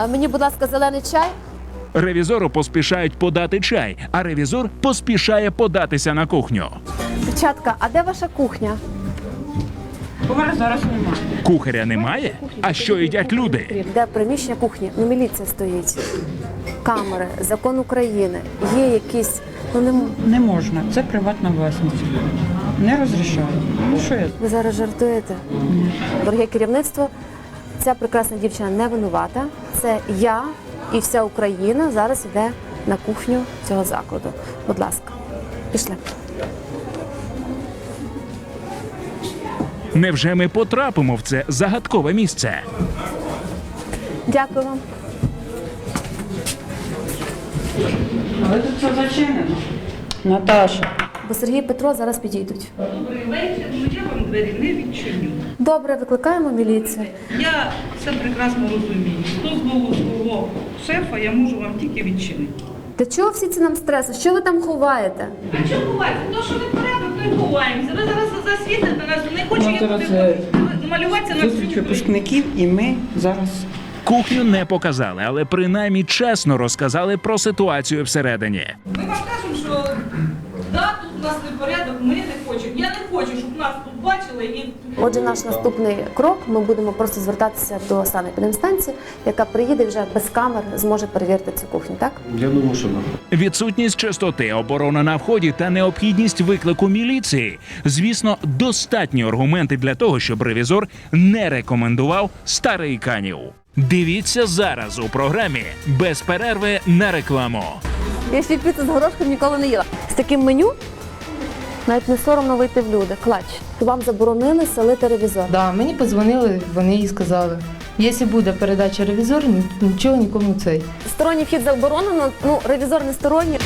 А мені, будь ласка, зелений чай. Ревізору поспішають подати чай, а ревізор поспішає податися на кухню. Дівчатка, а де ваша кухня? Повара зараз немає. Кухаря немає? А що їдять люди? Де приміщення кухні? Ну, міліція стоїть. Камери, закон України. Є якісь. Ну не м- Не можна. Це приватна власність. Не розрішаю. Ну що я? ви зараз жартуєте. Дороге керівництво, ця прекрасна дівчина не винувата. Це я і вся Україна зараз йде на кухню цього закладу. Будь ласка, пішли. Невже ми потрапимо в це загадкове місце? Дякую вам. Але тут все зачинено. Наташа. Бо Сергій Петро зараз підійдуть. Добрий вечір, ну я вам двері не відчиню. Добре, викликаємо міліцію. Я все прекрасно розумію. З дозволу свого шефа я можу вам тільки відчинити. Для чого всі ці нам стреси? Що ви там ховаєте? А що ховається? То, що не порядок, то й ховаємося. Ви зараз засвітите нас, не хочу Ну, я зараз, туди е, малюватися на Зустріч всю випускників і ми зараз. Кухню не показали, але принаймні чесно розказали про ситуацію всередині. Ми вам кажемо, що да, тут у нас не порядок, ми не хочемо. Я не хочу, щоб нас тут бачили і Отже, наш наступний крок ми будемо просто звертатися до санепідемстанції, яка приїде вже без камер зможе перевірити цю кухню. Так Я думаю, що да. Відсутність чистоти, оборона на вході та необхідність виклику міліції. Звісно, достатні аргументи для того, щоб ревізор не рекомендував старий канів. Дивіться зараз у програмі без перерви на рекламу. я ще піцу з горошком ніколи не їла. З таким меню навіть не соромно вийти в люди. Клач. Вам заборонили селити ревізор. Да, мені подзвонили, вони їй сказали. Якщо буде передача ревізору, нічого нікому цей. Сторонній вхід заборонено. Ну ревізор не сторонній.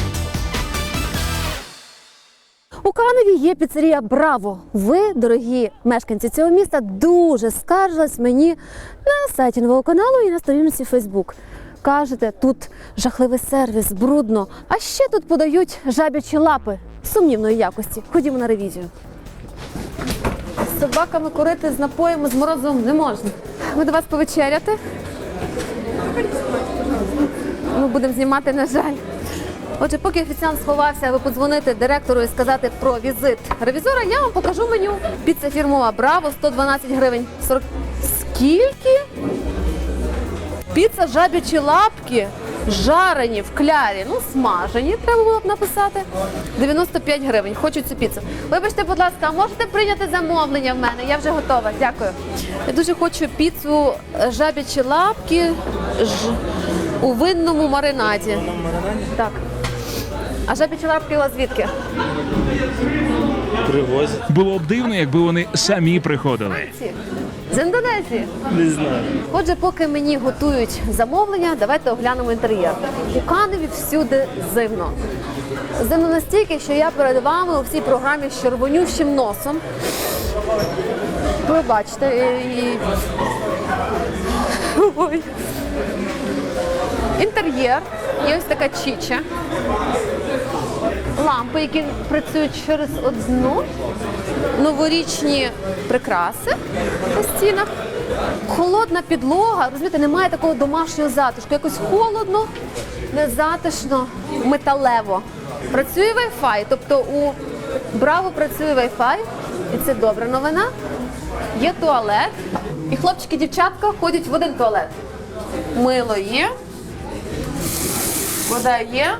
У Каневі є піцерія Браво. Ви, дорогі мешканці цього міста, дуже скаржились мені на сайті нового каналу і на сторінці Фейсбук. Кажете, тут жахливий сервіс, брудно, а ще тут подають жабячі лапи сумнівної якості. Ходімо на ревізію. З собаками курити з напоями з морозом не можна. Ми до вас повечеряти. Ми будемо знімати, на жаль. Отже, поки офіціант сховався, ви подзвонити директору і сказати про візит ревізора, я вам покажу меню. Піца фірмова Браво 112 гривень. 40... Скільки? Піца жабячі лапки. Жарені в клярі, ну смажені, треба було б написати. 95 гривень. Хочу цю піцу. Вибачте, будь ласка, а можете прийняти замовлення в мене? Я вже готова. Дякую. Я дуже хочу піцу е, жабячі лапки ж... у винному маринаді. Так. А жабячі лапки у вас звідки? Привозять. Було б дивно, якби вони самі приходили. З Індонезії. Не знаю. Отже, поки мені готують замовлення, давайте оглянемо інтер'єр. У Каневі всюди зимно. Зимно настільки, що я перед вами у всій програмі з червонющим носом. Ви бачите, і... Ой. інтер'єр. Є ось така чіча. Лампи, які працюють через одну, новорічні прикраси на стінах. Холодна підлога, розумієте, немає такого домашнього затишку. Якось холодно, незатишно, металево. Працює Wi-Fi, тобто у Браво працює Wi-Fi, і це добра новина. Є туалет, і хлопчики, дівчатка ходять в один туалет. Мило є, вода є,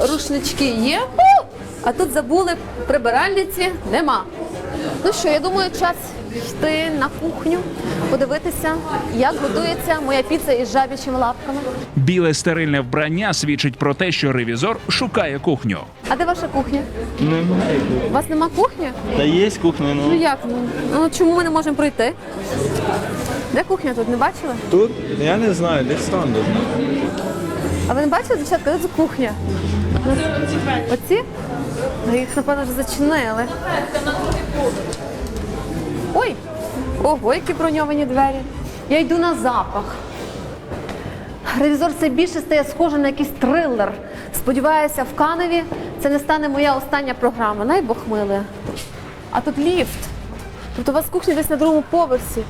рушнички є. А тут забули прибиральниці нема. Ну що, я думаю, час йти на кухню, подивитися, як готується моя піца із жабячими лапками. Біле стерильне вбрання свідчить про те, що ревізор шукає кухню. А де ваша кухня? Немає. У вас нема кухні? Та є кухня, Ну ну. як? Ну, ну чому ми не можемо пройти? Де кухня тут? Не бачили? Тут я не знаю, десь там. А ви не бачили, дівчатка, де тут кухня? Оці? Ну, Їх, напевно, вже зачинили. Ой! Ого, які броньовані двері. Я йду на запах. Ревізор все більше стає схожий на якийсь трилер. Сподіваюся, в Каневі це не стане моя остання програма. Най Бог миле. А тут ліфт. Тобто у вас кухня десь на другому поверсі.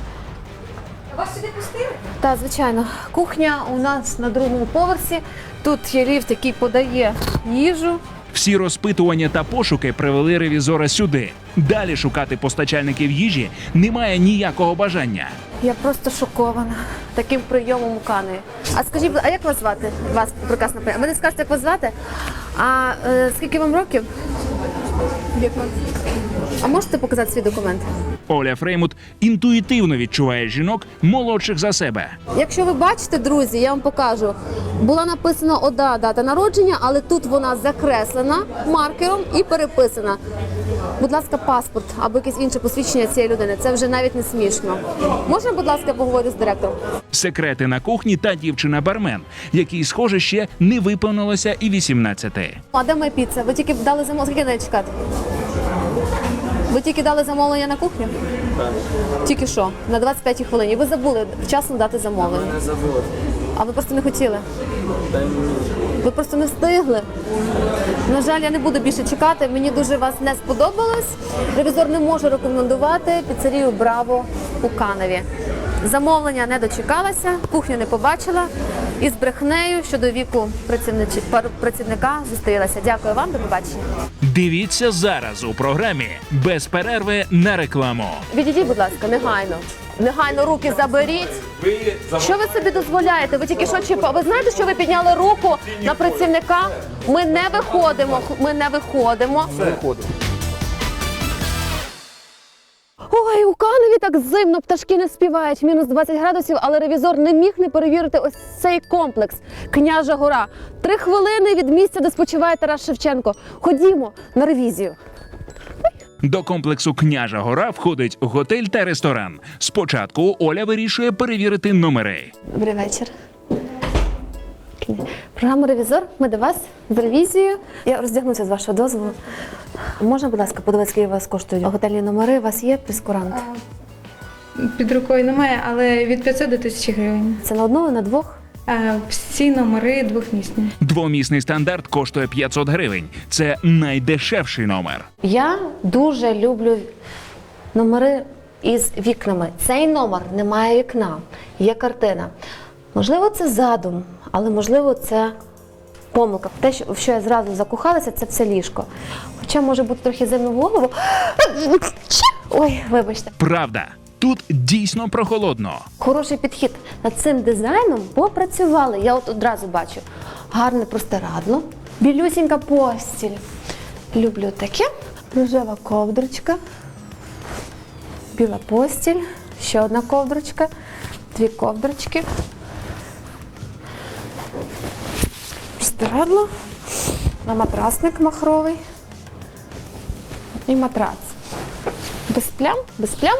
Вас сюди пустили? Так, звичайно. Кухня у нас на другому поверсі. Тут є ліфт, який подає їжу. Всі розпитування та пошуки привели ревізора сюди. Далі шукати постачальників їжі немає ніякого бажання. Я просто шокована таким прийомом у Каневі. А скажіть, а як вас звати? Вас прекрасно прийом. Ви не скажете, як вас звати? А е, скільки вам років? А можете показати свій документ? Оля Фреймут інтуїтивно відчуває жінок молодших за себе. Якщо ви бачите, друзі, я вам покажу. Була написана одна дата народження, але тут вона закреслена маркером і переписана. Будь ласка, паспорт або якесь інше посвідчення цієї людини. Це вже навіть не смішно. Можна, будь ласка, поговорити з директором? Секрети на кухні та дівчина-бармен, якій, схоже, ще не виповнилося і 18. А де моя піца? Ви тільки дали замовлення. Скільки на чекати? Ви тільки дали замовлення на кухню? Так. Тільки що? На 25 хвилині. Ви забули вчасно дати замовлення. Не забули. А ви просто не хотіли? Ви просто не встигли. На жаль, я не буду більше чекати. Мені дуже вас не сподобалось. Ревізор не може рекомендувати піцерію Браво у Каневі. Замовлення не дочекалася, кухню не побачила і з брехнею щодо віку працівника зустрілася. Дякую вам, до побачення. Дивіться зараз у програмі без перерви на рекламу. Відійдіть, будь ласка, негайно. Негайно руки заберіть. Що ви собі дозволяєте? Ви тільки що чіпа? Ви знаєте, що ви підняли руку на працівника? Ми не виходимо. Ми не виходимо. Каневі так зимно, пташки не співають, мінус 20 градусів, але ревізор не міг не перевірити ось цей комплекс. Княжа гора. Три хвилини від місця, де спочиває Тарас Шевченко. Ходімо на ревізію. До комплексу Княжа Гора входить готель та ресторан. Спочатку Оля вирішує перевірити номери. Добрий вечір. Програма Ревізор. Ми до вас з ревізією. Я роздягнуся з вашого дозволу. Можна, будь ласка, подивитися, скільки у вас коштують готельні номери? У вас є прескурант? Під рукою немає, але від 500 до 1000 гривень. Це на одного, на двох? Всі номери двохмісні. Двомісний стандарт коштує 500 гривень. Це найдешевший номер. Я дуже люблю номери із вікнами. Цей номер не має вікна, є картина. Можливо, це задум, але можливо, це помилка. Те, в що я зразу закохалася, це все ліжко. Хоча може бути трохи зимно в голову. Ой, вибачте. Правда, тут дійсно прохолодно. Хороший підхід. Над цим дизайном попрацювали. Я от одразу бачу. Гарне простирадло, білюсінька постіль. Люблю таке. Рожева ковдрочка, біла постіль, ще одна ковдрочка, дві ковдрочки. Простирадло, на матрасник махровий і матрац. Без плям, без плям.